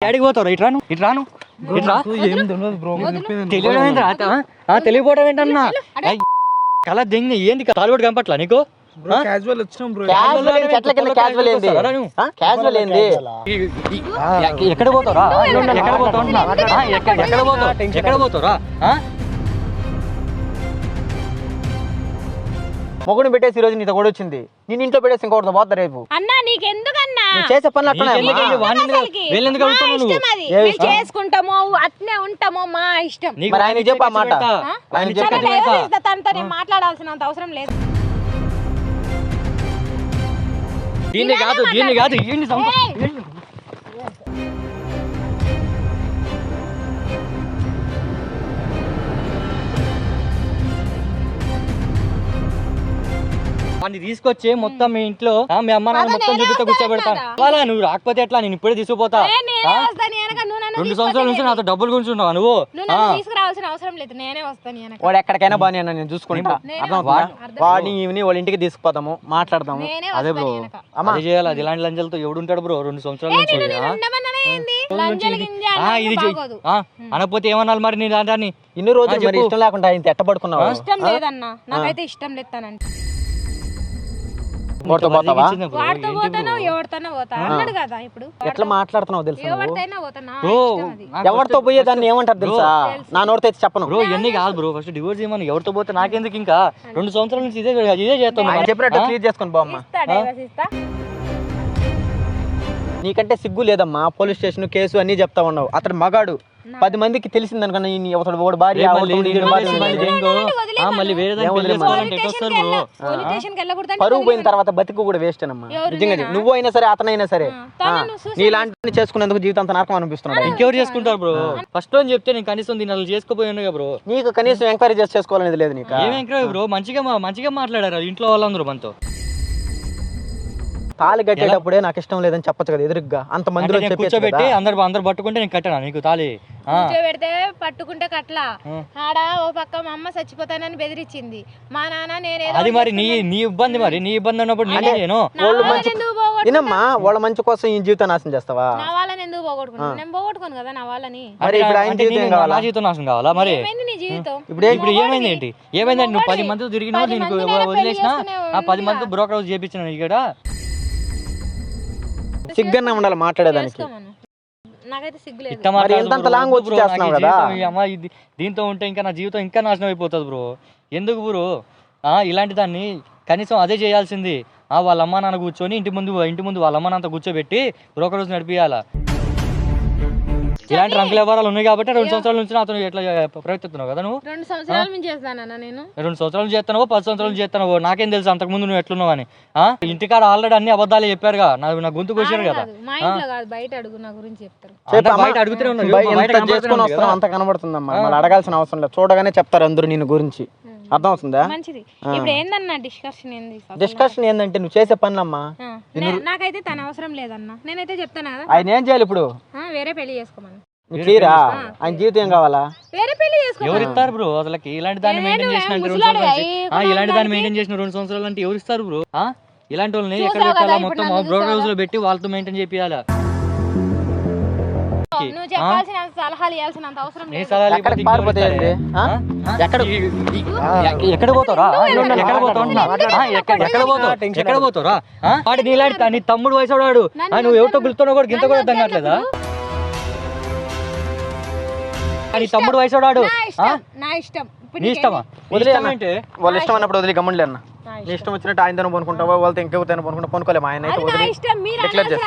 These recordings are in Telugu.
ఎడికి పోతావు ఇటు రాను ఇటు రాను ఇటు రా. తెలియడం తెలియపోవడం ఏంటన్నా? కళ దెంగి ఏంది తాలిబడి కంపట్లా నీకు? బ్రో క్యాజువల్ వచ్చినాం బ్రో క్యాజువల్ ఏంది చెట్లకెళ్ళి క్యాజువల్ ఏంది? వస్తారా నువ్వు? ఆ? క్యాజువల్ ఏంది? ఈ- ఈ- ఎ- ఎక్కడ పోతావురా? ఎక్కడ పోతావు? ఎక్కడ ఎక్కడ పోతావు? ఎక్కడ పోతావురా? ఆ? మొగుడు పెట్టేసి ఈ రోజు నీతో కూడా వచ్చింది. నేను ఇంట్లో పెట్టేసి ఇంకొకటి పోతా రేపు. అన్నా నీకెందుకన్నా నువ్వు చేసే పనులు? చేసుకుంటామో అట్నే ఉంటామో మా ఇష్టం మరి ఆయనకి చెప్పు ఆ మాట. పెడతా. ఆ? ఆయన చెప్పు. తనతో నేను మాట్లాడాల్సినంత అవసరం లేదు దీన్ని కాదు దీన్ని కాదు వాడిని తీసుకొచ్చి మొత్తం మీ ఇంట్లో మీ అమ్మ నాన్న మొత్తం చూపిస్తా వస్తాను కూర్చోబెడతా. కదా. వాళ్ళ నువ్వు రాకపోతే ఎట్లా? నేను ఇప్పుడే తీసుకుపోతా. రెండు సంవత్సరాల నుంచి నాతో డబ్బులు గుంచున్నావు నువ్వు? తీసుకురావాల్సిన అవసరం లేదు నేనే వస్తాను వాడు ఎక్కడికైనా బాగా నేను నేను చూసుకుంటా. వాడిని ఈవిని వాళ్ళ ఇంటికి తీసుకుపోతాము మాట్లాడదాము అదే బ్రో అది చేయాలి అది ఇలాంటి లంజలతో ఎవడు ఉంటాడు బ్రో రెండు సంవత్సరాల నుంచి ఇది- అనకపోతే ఏమనాలి మరి నీ దాన్ని ఇన్ని రోజులు. ఇష్టం లేకుండా ఇంత ఎట్ట పడుకున్నావు ఇష్టం లేదన్నా. నాకైతే ఇష్టం లేదనంటే. వాడితో పోతావా? వాడితో పోతానో ఎవరితోనో పోతా? అన్నాడు కదా ఇప్పుడు. ఎట్లా మాట్లాడుతున్నావు తెలుసా? ఎవరితైనా ఇష్టం అది. ఎవరితో పోయేదాన్ని ఏమంటారు తెలుసా? నా నోటితో అయితే చెప్పను. బ్రో ఇవన్నీ కాదు బ్రో ఫస్ట్ డివోర్స్ చేయమని. ఎవరితో పోతే నాకెందుకు ఇంకా? రెండు సంవత్సరాల నుంచి ఇదే ఇదే చేస్తాను చెప్పినట్టు క్లియర్ చేసుకొని బామ్మ ఇస్తా. నీకంటే సిగ్గు లేదమ్మా. పోలీస్ స్టేషన్ కేసు అన్ని చెప్తా ఉన్నావు. అతడు మగాడు. పది మందికి ఒకడు భార్య. మళ్ళీ వేరే వెళ్ళకూడదని పరువు పోయిన తర్వాత బతుకు కూడా వేస్ట్ అనమ్మా ఎవరు నిజంగా నేనా? నువ్వు అయినా సరే అతనైనా సరే. నీలాంటి చేసుకునేందుకు జీవితం నరకం అనిపిస్తున్నాడు. ఇంకెవరు చేసుకుంటారు బ్రో ఫస్ట్ అని చెప్తే నేను కనీసం అలా చేసుకోపోయాను బ్రో నీకు కనీసం ఎంక్వైరీ చేసి చేసుకోవాలనేది లేదు నీకు. ఏమేం బ్రో మంచిగా మంచిగా మాట్లాడారు ఇంట్లో వాళ్ళందరూ మనతో. తాళి కట్టేటప్పుడే నాకు ఇష్టం లేదని చెప్పొచ్చు కదా ఎదురుగ్గా. అంత మందిలో నేను చెప్పేచ్చు కూర్చోబెట్టి. అందరు అందరు పట్టుకుంటే నేను కట్టాను నీకు తాళి? కూర్చోబెడితే పట్టుకుంటే కట్ల. ఆడ ఓ పక్క మా అమ్మ చచ్చిపోతానని బెదిరించింది మా నాన్న నేనేదో అది మరి నీ నీ ఇబ్బంది మరి. నీ ఇబ్బంది అన్నప్పుడు నేనే నేను వాళ్ళ మంచి కోసం ఈ జీవితం నాశనం చేస్తావా? నా వాళ్ళని ఎందుకు పోగొట్టుకున్నాను నేను పోగొట్టుకోను కదా నా వాళ్ళని. మరి ఇప్పుడు ఆయన జీవితం నేను ఏం కావాలా నా జీవితం నాశనం కావాలా మరి? ఏమైంది నీ జీవితం? ఇప్పుడు ఇప్పుడు ఏమైంది ఏంటి? ఏమైంది? నువ్వు పది మంది తిరిగినా పది నీకు వదిలేసిన ఆ పది ఉందిగా. మంది బ్రోకర్ హౌస్ చేపించిన ఇక్కడ సిగ్గన్నా ఉండాలి మాట్లాడేదానికి. నాకైతే మరి. లాంగ్ వచ్చి చేస్తున్నావు కదా. అమ్మ ఇది దీంతో ఉంటే ఇంకా నా జీవితం ఇంకా నాశనం అయిపోతుంది బ్రో. ఎందుకు బ్రో? ఆ ఇలాంటి దాన్ని కనీసం అదే చేయాల్సింది. ఆ వాళ్ళ అమ్మ నాన్న కూర్చొని ఇంటి ముందు ఇంటి ముందు వాళ్ళ అమ్మ నాన్నతో కూర్చోబెట్టి బ్రోకర్ హౌస్ నడిపియాలా? ఇలాంటి రంకుల వ్యవహారాలు ఉన్నాయి కాబట్టి రెండు సంవత్సరాల నుంచి నాతో ఎట్లా ప్రయత్నిస్తున్నావు కదా నువ్వు? రెండు సంవత్సరాల నుంచి చేస్తానన్నా నేను. రెండు సంవత్సరాలు చేస్తానో పది సంవత్సరాలు చేస్తానో నాకేం తెలుసు అంతకుముందు నువ్వు ఎట్లున్నావు అని. ఆ? ఇంటికాడ ఆల్రెడీ అన్ని అబద్ధాలు చెప్పారుగా. నా నా గొంతుకు వచ్చారు కదా. కాదు, మా ఇంట్లో కాదు బయట అడుగు నా గురించి చెప్తారు. బయట అడుగుతూనే ఉన్నారు. అంత కనబడుతుందమ్మా. అడగాల్సిన అవసరం లేదు. చూడగానే చెప్తారు అందరూ నేను గురించి. అర్థమవుతుందా? మంచిది. ఇప్పుడు ఏందన్నా డిస్కషన్ ఏంది? డిస్కషన్ ఏంటంటే నువ్వు చేసే పనులమ్మా. నాకైతే తన అవసరం లేదన్నా. నేనైతే చెప్తాను? కదా ఆయన ఏం చేయాలి ఇప్పుడు. ఆ, వేరే పెళ్ళి చేసుకోమని. నీకు క్లియరా ఆయన జీవితం ఏం కావాలా? వేరే పెళ్ళి చేసుకో ఎవరు ఇస్తారు బ్రో? అసలుకి ఇలాంటి దాన్ని నేను మెయింటైన్ చేసిన రెండు సంవత్సరాలు ఇలాంటి దాన్ని మెయింటైన్ చేసిన రెండు సంవత్సరాలు అంటే ఎవరు ఇస్తారు బ్రో? ఆ? ఇలాంటి వాళ్ళని ఎక్కడ పెట్టాలా మొత్తం బ్రోకర్ హౌస్లో పెట్టి వాళ్ళతో మెయింటైన్ చేపియాలా? నువ్వు చెప్పాల్సిన సలహాలు ఇవ్వాల్సినంత అవసరం లేదు. ఎక్కడికి? ఎక్కడ- ఎక్కడ పోతారా ఎక్కడ పోతావు? ఎక్కడ పోతావు? వాడు నీలాంటి నీ తమ్ముడు వయసు వాడు ఆ, నువ్వు ఎవరితో పిలుస్తున్నావు కూడా గింత కూడా అర్థం కావట్లేదా? నీ తమ్ముడు వయసు వాడు నా ఇష్టం. నా ఇష్టమా? నీ వదిలే ఇష్టం అన్న. ఏంటి? వాళ్ళు ఇష్టం అన్నప్పుడు వదిలి గమ్ములే అన్న. నా ఇష్టం. వచ్చినట్టు ఆయన తను పనుకుంటావా వాళ్ళతో ఇంకెవరితో పనుకుంటా? పనుకోలేము? ఆయన అయితే వదిలి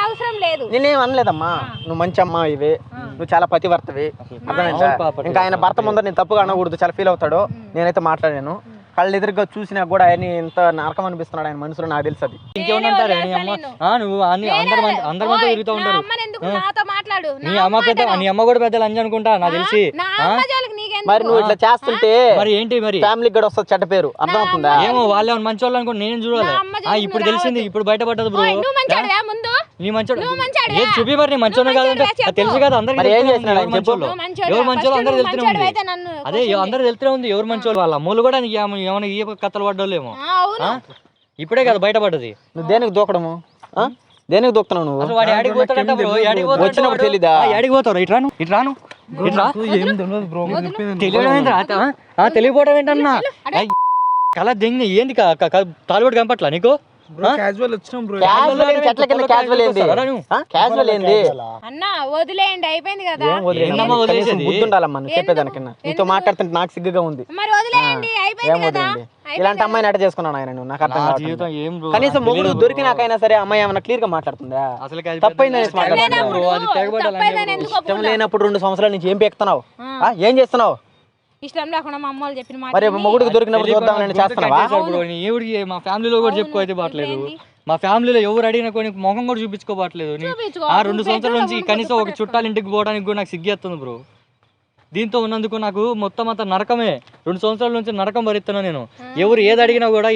అవసరం లేదు. నేనేం అనలేదమ్మా. నువ్వు మంచి అమ్మ ఇవి. నువ్వు చాలా పతివర్తవి. అర్థమైందా. ఇంకా ఆయన భర్త ముందర నేను తప్పుగా అనకూడదు చాలా ఫీల్ అవుతాడు నేనైతే మాట్లాడాను. కళ్ళు ఎదురుగా చూసినా కూడా ఆయన ఇంత నరకం అనిపిస్తున్నాడు ఆయన మనసులో నాకు తెలుసు అది. ఆ, నువ్వు అన్ని అందరి అందరి మంది తిరుగుతూ ఉంటారు. నీ నా అమ్మ పెద్ద నీ అమ్మ కూడా పెద్ద లంజ అనుకుంటా నాకు తెలిసి. మరి నువ్వు ఇట్లా చేస్తుంటే మరి ఏంటి మరి? ఫ్యామిలీకి కూడా వస్తుంది చెడ్డ పేరు. అర్థమవుతుందా ఏమో వాళ్ళే మంచి వాళ్ళు అనుకో నేను చూడాలి? ఆ, ఇప్పుడు తెలిసింది ఇప్పుడు బయటపడ్డది బ్రో. ఓయ్, నువ్వు మంచాడువా ముందు. నీ మంచోడు? నువ్వు మంచోడివా? ఏది చూపి మరి నీ మంచోడు నువ్వు కాదంటే? మంచోడివా అది తెలుసు కదా అందరికి మరి ఏం తెలుస్తూనే చేసినాడు ఉంది ఆయన ఎవరు చెప్పు. మంచోళ్ళు? నువ్వు మంచోడివా? ఎవరు మంచోళ్ళు First అందరికి నువ్వు తెలుస్తూనే మంచోడివా ఉంది అయితే నన్ను అదే అందరికి తెలుస్తూనే ఉంది ఎవరు మంచోళ్ళు? వాళ్ళ అమ్మలు కూడా నీకు ఏమ- ఏమైనా ఈ కథలు పడ్డోళ్ళేమో ఆ, అవును. ఆ? ఇప్పుడే కదా బయటపడ్డది. నువ్వు దేనికి దూకడము? ఆ? దేనికి దొక్కుతున్నావు నువ్వు? అసలు వాడు పోతాడంట పోతాడంట వచ్చినప్పుడు వాడు? తెలీదా? ఆ, యాడికి పోతావు ఇటు రాను ఇటు రాను. తెలియపోవడం ఏంటన్నా? కళ దెంగి ఏంది తాలిబడి కనపట్లా నీకు? క్యాజువల్ వచ్చినాం బ్రో క్యాజువల్ ఏంది? చెట్ల కింద క్యాజువల్ ఏంది? వస్తారా నువ్వు? క్యాజువల్ ఏంది అన్న వదిలేయండి అయిపోయింది కదా. ఏం వదిలేను. ఏందమ్మా వదిలేసేది? కనీసం బుద్ధి ఉండాలమ్మా నువ్వు చెప్పేదానికన్నా. నీతో మాట్లాడుతుంటే నాకు సిగ్గుగా ఉంది. మరి వదిలేయండి అయిపోయింది కదా. ఇలాంటి అమ్మాయిని అట చేసుకున్నాను ఆయన నువ్వు? నాకు అర్థం. జీవితం ఏం బ్రో కనీసం మొగుడు దొరికినాకైనా సరే అమ్మాయి ఏమైనా క్లియర్గా మాట్లాడుతుందా? అసలు తప్పైందని మాట్లాడుతున్నావు. లేనప్పుడు రెండు సంవత్సరాల నుంచి ఏం పెక్తున్నావు? ఆ, ఏం చేస్తున్నావు? ఇష్టం లేకుండా మా అమ్మ వాళ్ళు చెప్పిన మాట మరి మొగుడికి దొరికినప్పుడు చూద్దామని చేస్తున్నావా? ఎవరికి మా ఫ్యామిలీలో కూడా చెప్పుకోఅయితే బాట్లేదు మా ఫ్యామిలీలో ఎవరు అడిగినా కొన్ని మొహం కూడా చూపించుకోబట్లేదు నీ- చూపించుకో. ఆ రెండు సంవత్సరాల నుంచి కనీసం ఒక ముందు చుట్టాల ఇంటికి పోవడానికి కూడా నాకు సిగ్గేస్తుంది బ్రో. దీంతో ఉన్నందుకు నాకు మొత్తం అంతా నరకమే. రెండు సంవత్సరాల నుంచి నరకం భరిస్తున్నా నేను. ఎవరు ఏది అడిగినా కూడా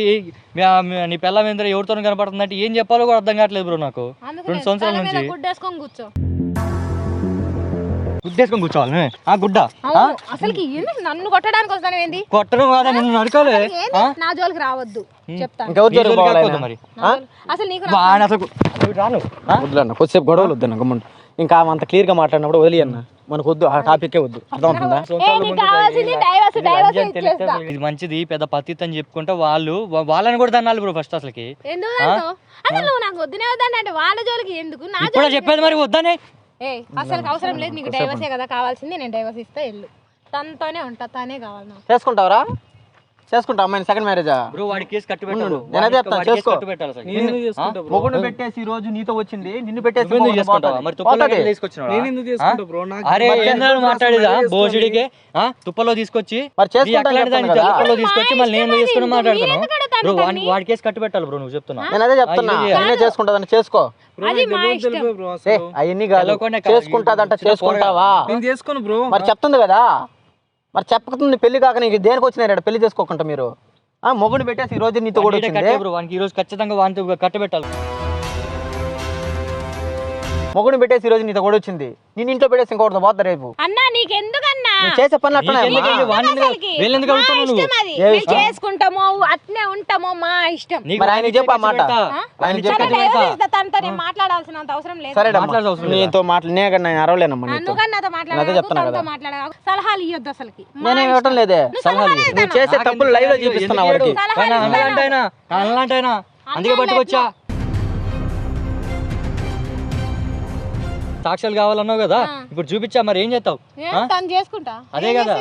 నీ పిల్లం ఏంద్ర ఎవరితో కనపడుతుందంటే ఏం చెప్పాలో కూడా అర్థం కావట్లేదు బ్రో నాకు. రెండు సంవత్సరాల మీద నుంచి. గుద్దేసుకొని కూర్చోవాలి. ఆ గుడ్డ అసలుకి నన్ను కొట్టడానికి వస్తాను ఏంది? కొట్టడం కాదా నిన్ను నరకాలే? నా జోలికి రావద్దు చెప్తాను. మరి అసలు నీకు అసలు రాను? వద్దులన్న కొద్దిసేపు గొడవలు వద్దన్న గమ్ముంటు ఇంకా అంత క్లియర్గా మాట్లాడినప్పుడు వదిలి అన్న మనకు వద్దు ఆ టాపికే వద్దు. అర్థమవుతుందా? ఇది మంచిది పెద్ద పత్తి అని చెప్పుకుంటే వాళ్ళు వాళ్ళని కూడా తన్నాలి బ్రో ఫస్ట్ అసలుకి? అసలు నాకు వద్దునే అంటే వాళ్ళ జోలికి ఎందుకు? నా ఇప్పుడు చెప్పేది మరి వద్దనే. ఏ అసలు అవసరం లేదు నీకు డైవర్సే కదా కావాల్సింది నేను డైవర్స్ ఇస్తా వెళ్ళు. తనతోనే ఉంటా తనే కావాలి నాకు. చేసుకుంటావరా? చేసుకుంటా అమ్మాయిని సెకండ్ మ్యారేజా బ్రో వాడి కేసు కట్టు ఉండు, పెట్టాలి నేను అదే చెప్తాను, చేసుకో. పెట్టాలి అసలు. నేను చేసుకుంటా బ్రో? మొగుడు పెట్టేసి ఈ రోజు నీతో వచ్చింది నిన్ను పెట్టేసి చేసుకుంటావా? పోతాది. మరి తుప్పల్లో పోతాది. తీసుకొచ్చినావా? నేను ఎందుకు చేసుకుంటా బ్రో? నాకు అరే మరి ఏందో క్యాజువల్ మాట్లాడేదా బోసిడికే ఆ? తుప్పలో తీసుకొచ్చి మరి నీ చేసుకుంటాను అక్కలాంటి దాన్ని చెప్తాను కదా. తుప్పలో తీసుకొచ్చి మళ్ళీ నేను చేసుకుని అడుగుతాను బ్రో వాడి వాడి కేసు కట్టు పెట్టాలి బ్రో నువ్వు చెప్తున్నా. నేను అదే చెప్తున్నా నేనే చేసుకుంటాదని చేసుకో. అవన్నీ కాదు. చేసుకుంటాదంట చేసుకుంటావా? నేను చేసుకోను బ్రో. మరి చెప్తుంది కదా? మరి చెప్పకుండా పెళ్ళి కాక నీకు దేనికి వచ్చినారు పెళ్ళి చేసుకోకుండా మీరు? ఆ మొగుడు పెట్టేసి ఈ రోజు నీతో కూడా వచ్చింది. వానికి ఈ రోజు ఖచ్చితంగా వానితో కట్టబెట్టాలి. మొగుడు పెట్టేసి ఈ రోజు నీతో కూడా వచ్చింది నేను ఇంట్లో పెట్టేసి ఇంకొకటి పోతా రేపు అన్నా నీకెందుకన్నా నువ్వు చేసే పనులు అట్లనే నీకెందుకండి? వాడిని ఎందుకు- అసలుకి వీళ్ళని ఎందుకు మా అడుగుతున్నావు నువ్వు? ఇష్టం అది ఏ మేము చేసుకుంటామో అట్నే ఉంటామో మా ఇష్టం నీకు మరి ఆయనకి వానికి చెప్పు ఆ మాట. ఖర్చు పెడతా. ఆ? ఆయనకి చెప్పు. చెప్పు సరే, ఖర్చు పెడతా. డైవర్స్ ఇస్తా, తనతో నేను మాట్లాడాల్సినంత అవసరం లేదు సరే మాట్లాడాల్సిన అవసరం లేదా? నీతో మాట్లా నేను కానీ నేను అరవలేనమ్మా నీతో నన్ను కానీ నాతో అదే మాట్లాడాలి చెప్తున్నా తనతో కదా. మాట్లాడాలి సలహాలు ఇవ్వద్దు అసలుకి మా నేనేం ఇష్టం. ఇవ్వటం లేదే నువ్వు సలహాలు సలహాలు ఇవ్వు. నువ్వు ఇస్తాను. చేసే తప్పులు లైవ్లో చూపిస్తున్నావు వాడికి సలహాలు కానీ ఇవ్వను. అన్నలాంటైనా అన్నలాంటైనా అందుకే పట్టుకొచ్చా సాక్ష్యాలు కావాలన్నావు కదా. ఇప్పుడు చూపించా మరి ఏం చేస్తావు? చేసుకుంటా. అదే కదా.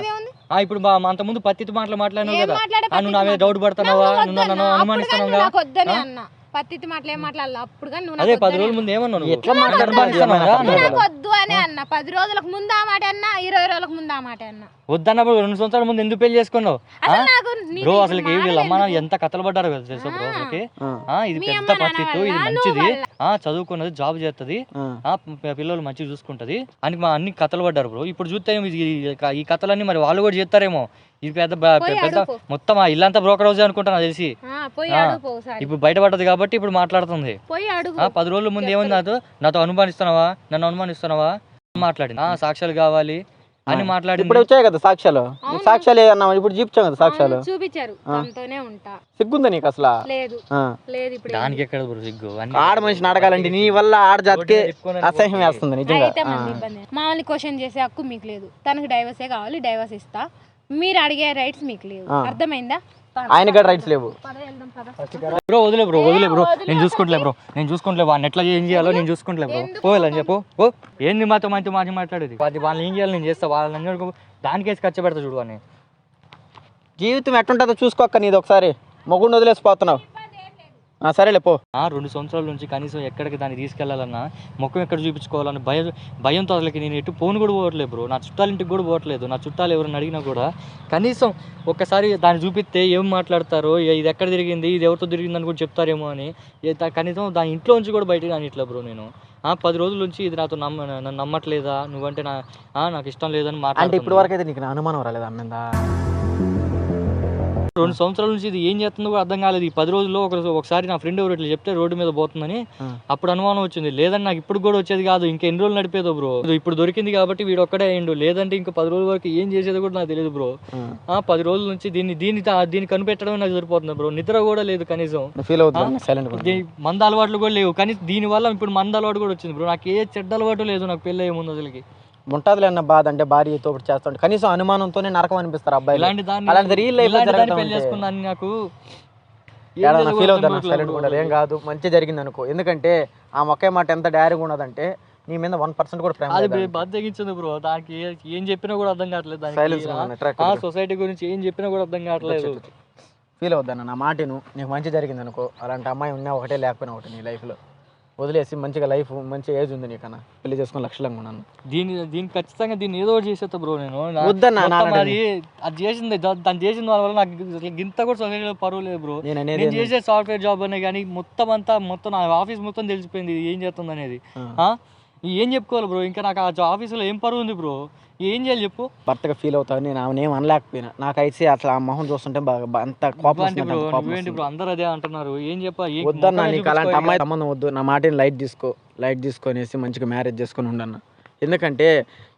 ఇప్పుడు మా అంత ముందు పత్తి మాటలు మాట్లాడినావు కదా. నువ్వు నా మీద డౌట్ పడుతున్నావా? నువ్వు నన్ను అనుమానిస్తున్నావు అన్న పత్తితి మాటలు ఏం మాట్లాడాలి? అప్పుడు కానీ నువ్వు అదే నాకు పది వద్దనే. రోజుల ముందు ఏమన్నావు నువ్వు? ఎట్లా నాకు వద్దు అని అన్న. పది రోజులకు ముందు ఆ మాట అన్న ఇరవై రోజులకు ముందు ఆ మాట అన్న. వద్దన్నప్పుడు రెండు సంవత్సరాల ముందు ఎందుకు పెళ్ళి చేసుకున్నావు? అసలు నాకు నీ- బ్రో నీకు అసలుకి మాటలు వీళ్ళ అమ్మ నాన్న? ఎంత కథలు పడ్డారు కదా తెలుసా బ్రో అసలుకి? ఆ, ఆ, ఇది మీ పెద్ద అమ్మ నాన్న పత్తిత్తు ఇది వల్ల, మంచిది. నువ్వు. ఆ చదువుకున్నది జాబ్ చేస్తుంది. ఆ. ఆ ప- పిల్లలు మంచిగా చూసుకుంటది. అని మా అన్ని కథలు పడ్డారు బ్రో. ఇప్పుడు చూస్తే ఇది- ఈ- ఈ కథలన్నీ మరి వాళ్ళు కూడా చేస్తారేమో. ఇది పెద్ద పెద్ద. మొత్తం ఆ ఇల్లంతా బ్రోకర్ హౌస్ అనుకుంటా నాకు తెలిసి ఇప్పుడు బయటపడ్డది కాబట్టి ఇప్పుడు మాట్లాడుతుంది. పది రోజుల ముందు ఏముంది నాతో? నాతో అనుమానిస్తున్నావా? నన్ను అనుమానిస్తున్నావా? మాట్లాడింది. ఆ సాక్ష్యాలు కావాలి అని మాట్లాడింది. ఇప్పుడు వచ్చాయి కదా సాక్ష్యాలు? సాక్ష్యాలు అన్నావు ఇప్పుడు చూపించాం కదా సాక్ష్యాలు. చూపించారు. సిగ్గుందా నీకు అసలు? లేదు. ఆ. లేదు ఇప్పుడు దానికి ఎక్కడ బ్రో సిగ్గు? అన్ని ఆడ మనిషిని అడగాలంటే నీ వల్ల ఆడ జాతికి అసహ్యం వేస్తుంది నిజంగా. మామూలు క్వశ్చన్ చేసే హక్కు మీకు లేదు. తనకు డైవర్సే కావాలి డైవర్స్ ఇస్తా. మీరు అడిగే రైట్స్ మీకు లేవు. అర్థమైందా? ఆయన కూడా రైట్స్ లేవు. పద వెళ్దాం, పద. బ్రో వదిలే బ్రో. వదిలే. బ్రో నేను చూసుకుంటలే బ్రో. నేను చూసుకుంటలే వాడిని. ఎట్లా ఏం చేయాలో నేను చూసుకుంటలే బ్రో. పోవాలని చెప్పు. ఓ ఏంది మాతో మంచి మాట మాట్లాడేది? అది వాళ్ళని ఏం చేయాలి నేను చేస్తా. వాళ్ళని దానికేసి ఖర్చు పెడతా చూడు అని జీవితం ఎట్టుంటుందో చూసుకోక్క నీది ఒకసారి. మొగుడిని వదిలేసిపోతున్నావు సరేలే పో. ఆ రెండు సంవత్సరాల నుంచి కనీసం ఎక్కడికి దాన్ని తీసుకెళ్ళాలన్నా ముఖం ఎక్కడ చూపించుకోవాలని భయం భయంతో అసలుకి నేను ఎటు ఫోన్ కూడా పోవట్లేదు బ్రో. నా చుట్టాల ఇంటికి కూడా పోవట్లేదు. నా చుట్టాలు ఎవరైనా అడిగినా కూడా కనీసం ఒక్కసారి దాన్ని చూపిస్తే ఏం మాట్లాడతారో ఇది ఎక్కడ తిరిగింది ఇది ఎవరితో తిరిగిందని కూడా చెప్తారేమో అని కనీసం దాని ఇంట్లో నుంచి కూడా బయటికి రానిట్లా బ్రో నేను. ఆ పది రోజుల నుంచి ఇది నాతో నమ్మ నన్ను నమ్మట్లేదా? నువ్వంటే నా నాకు ఇష్టం లేదని అంటే మాట్లాడుతుంది ఇప్పుడు వరకు అయితే నీకు అనుమానం రాలేదు అమ్మిందా రెండు సంవత్సరాల నుంచి ఇది ఏం చేస్తుందో కూడా అర్థం కాలేదు. ఈ పది రోజుల్లో ఒక ఒకసారి నా ఫ్రెండ్ ఎవరు ఇట్లా చెప్తే రోడ్డు మీద పోతుందని. అప్పుడు అనుమానం వచ్చింది. లేదని నాకు ఇప్పుడు కూడా వచ్చేది కాదు. ఇంకా ఎన్ని రోజులు నడిపేదో బ్రో. ఇప్పుడు దొరికింది కాబట్టి వీడు ఒక్కడే అయ్యిండు. లేదంటే ఇంకా పది రోజుల వరకు ఏం చేసేది కూడా నాకు తెలియదు బ్రో. ఆ. పది రోజుల నుంచి దీన్ని దీన్ని దీన్ని కనిపెట్టడం నాకు సరిపోతుంది బ్రో. నిద్ర కూడా లేదు కనీసం. ఫీల్ అవుతుంది? మంద అలవాట్లు కూడా లేవు. కానీ దీని వల్ల ఇప్పుడు మంద అలవాటు కూడా వచ్చింది బ్రో. నాకు ఏ చెడ్డ అలవాటు లేదు. నాకు పెళ్ళి అయ్యే ముందు అసలుకి. ఉంటదిలే అన్న బాధ అంటే భార్య తోటి చేస్తుంటే. కనీసం అనుమానంతోనే నరకం అనిపిస్తారు అబ్బాయి ఇలాంటి దాన్ని అలాంటి రియల్ లైఫ్ ఇలాంటి దాన్ని పెళ్ళి చేసుకున్నాను నాకు ఏం ఏడన్నా చేయాలో ఫీల్ అవుతాను సైలెంట్ ఏం కాదు. మంచి జరిగింది అనుకో. ఎందుకంటే ఆ ఒకే మాట ఎంత డైరీగా ఉన్నదంటే నీ మీద వన్ పర్సెంట్ కూడా ప్రేమ అది లేదు బద్దగించింది బ్రో దానికి ఏ- ఏం చెప్పినా కూడా అర్థం కావట్లేదు సైలెన్స్ దానికి ఆ సొసైటీ గురించి ఏం చెప్పినా కూడా అర్థం కావట్లేదు. ఫీల్ అవుతాను నా మాటను నీకు మంచి జరిగింది అనుకో. అలాంటి అమ్మాయి ఉన్నా ఒకటే లేకపోయినా ఒకటి నీ లైఫ్లో వదిలేసి మంచిగా లైఫ్ మంచి ఏజ్ ఉంది నీకన్నా. పెళ్ళి చేసుకుని లక్షలంగా ఉన్నాను. దీని దీనికి ఖచ్చితంగా దీన్ని ఏదో చేసేస్తా బ్రో నేను. వద్దన్నా, అది అది చేసింది దాన్ని చేసిన దాని వల్ల నాకు గింత కూడా సొసైటీలో పరువు లేదు బ్రో నేను చేసే సాఫ్ట్వేర్ జాబ్ అనే కానీ మొత్తం అంతా మొత్తం నా ఆఫీస్ మొత్తం తెలిసిపోయింది ఏం చేస్తుంది అనేది? ఏం చెప్పుకోవాలి బ్రో? ఇంకా నాకు ఆ ఆఫీస్లో ఏం పరువు ఉంది బ్రో? ఏం చేయాలి చెప్పు. భర్తగా ఫీల్ అవుతావు నేను ఆమె ఏం అనలేకపోయినా. నాకైతే అట్లా ఆ మొహం చూస్తుంటే బాగా అంత కోపం వస్తుంది బ్రో అంత కోపం నువ్వేంటి బ్రో? అందరూ అదే అంటున్నారు. ఏం చెప్పా ఏం వద్దన్నా ముఖమే నీకు అలాంటి చూపించుకో అమ్మాయి సంబంధం వద్దు. నా మాటని లైట్ తీసుకో. లైట్ తీసుకొనేసి మంచిగా మ్యారేజ్ చేసుకొని ఉండన్న ఎందుకంటే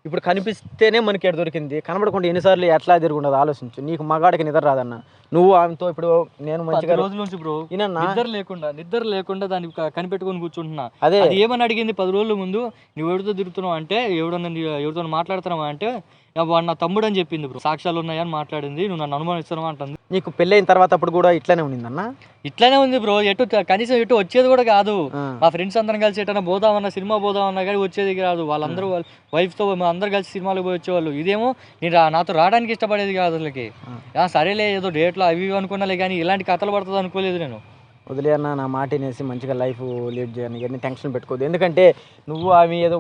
ఇప్పుడు కనిపిస్తేనే మనకి ఎక్కడ దొరికింది? కనబడకుండా ఎన్నిసార్లు ఎట్లా తిరుగుండదు ఆలోచించు. నీకు మగాడికి నిద్ర రాదన్న. నువ్వు ఆమెతో ఇప్పుడు నేను మంచిగా రోజుల నుంచి బ్రో నిద్ర లేకుండా నిద్ర లేకుండా దాన్ని కనిపెట్టుకొని కూర్చుంటున్నా. అదే. ఏమని అడిగింది పది రోజుల ముందు? నువ్వు ఎవరితో తిరుగుతున్నావు అంటే ఎవడన్నా ఎవరితో మాట్లాడుతున్నావా అంటే "నా వాడు నా తమ్ముడు అని చెప్పింది బ్రో. సాక్ష్యాలు ఉన్నాయని మాట్లాడింది. నువ్వు నన్ను అనుమానిస్తున్నావు అంటుంది. నీకు పెళ్ళైన తర్వాత అప్పుడు కూడా ఇట్లానే ఉండిందన్న? ఇట్లానే ఉంది బ్రో. ఎటు కనీసం ఎటు వచ్చేది కూడా కాదు. ఆ. మా ఫ్రెండ్స్ అందరం కలిసి ఎటన్నా పోదామన్నా సినిమా పోదామన్నా కానీ వచ్చేది కాదు. వాళ్ళందరూ వాళ్ళ వైఫ్తో అందరు కలిసి సినిమాలకు పోయి వచ్చేవాళ్ళు. ఇదేమో నేను రా- నాతో రావడానికి ఇష్టపడేది కాదు అసలుకి. ఆ, సరేలే ఏదో డేట్లో అవి అనుకున్నాలే కానీ ఇలాంటి కథలు పడుతుంది అనుకోలేదు నేను. వదిలే అన్న నా మాట వినేసి మంచిగా లైఫ్ లీడ్ చేయని ఇవన్నీ టెన్షన్ పెట్టుకోవద్దు. ఎందుకంటే నువ్వు ఆమె ఏదో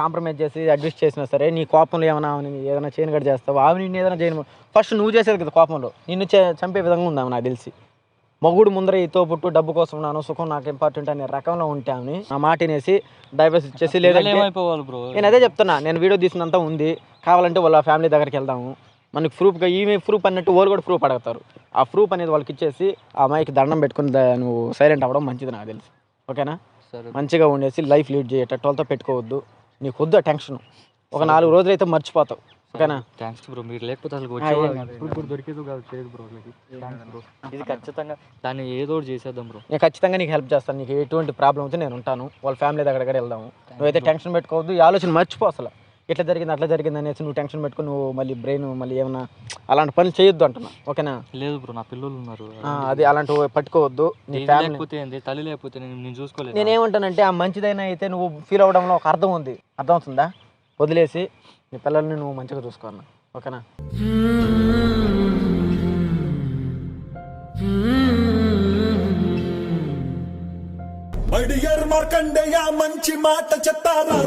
కాంప్రమైజ్ చేసి అడ్జస్ట్ చేసినా సరే నీ కోపంలో ఏమైనా ఏదైనా చేయను గడి చేస్తావు? ఆమె నిన్ను ఏదైనా చేయను ఫస్ట్ నువ్వు చేసేది కదా కోపంలో. నిన్ను చంపే విధంగా ఉంది ఆమె నాకు తెలిసి. మగుడు ముందర ఈతో పుట్టు డబ్బు కోసం ఉన్నాను సుఖం నాకు ఇంపార్టెంట్ అనే రకంలో ఉంటే ఆమెని నా మాట వినేసి డైవర్స్ ఇచ్చేసి బ్రో నేను అదే చెప్తున్నా నేను వీడియో తీసినంత ఉంది. కావాలంటే వాళ్ళ ఫ్యామిలీ దగ్గరికి వెళ్దాము. మనకి ప్రూఫ్గా ఈమె ప్రూఫ్ అన్నట్టు వాళ్ళు కూడా ప్రూఫ్ అడుగుతారు. ఆ ప్రూఫ్ అనేది వాళ్ళకి ఇచ్చేసి ఆ అమ్మాయికి దండం పెట్టుకుని నువ్వు సైలెంట్ అవ్వడం మంచిది నాకు తెలిసి. ఓకేనా? సరే. మంచిగా ఉండేసి లైఫ్ లీడ్ చేయేటట్టు పెట్టుకోవద్దు. నీకు వద్దు ఆ టెన్షన్. ఒక నాలుగు రోజులు అయితే మర్చిపోతావు ఓకేనా? థ్యాంక్స్ బ్రో మీరు లేకపోతే అసలు ఇప్పుడు దొరికేది కాదు చేయదు బ్రో ఇది. ఖచ్చితంగా దాన్ని ఏదో చేసేద్దాం బ్రో నేను ఖచ్చితంగా నీకు హెల్ప్ చేస్తాను. నీకు ఎటువంటి ప్రాబ్లం అయితే నేను ఉంటాను. వాళ్ళ ఫ్యామిలీ దగ్గర దగ్గర వెళ్దాము. నువ్వైతే టెన్షన్ పెట్టుకోవద్దు. ఈ ఆలోచన మర్చిపో అసలు. ఇట్లా జరిగింది అట్లా జరిగింది అనేసి నువ్వు టెన్షన్ పెట్టుకుని నువ్వు మళ్ళీ బ్రెయిన్ మళ్ళీ ఏమైనా అలాంటి పనులు చేయొద్దు అంటున్నా ఓకేనా? లేదు బ్రో నా పిల్లలు ఉన్నారు. అది అలాంటివి పట్టుకోవద్దు నీ ఫ్యామిలీ లేకపోతే ఏంది? తల్లి లేకపోతే నేను నేను చూసుకోలేదు నేనేమంటానంటే ఆ మంచిదైనా అయితే నువ్వు ఫీల్ అవ్వడంలో ఒక అర్థం ఉంది. అర్థం అవుతుందా వదిలేసి నీ పిల్లల్ని నువ్వు మంచిగా చూసుకోన్నా ఓకేనా? మడియర్ మార్కండేయ మంచి మాట చెప్తారా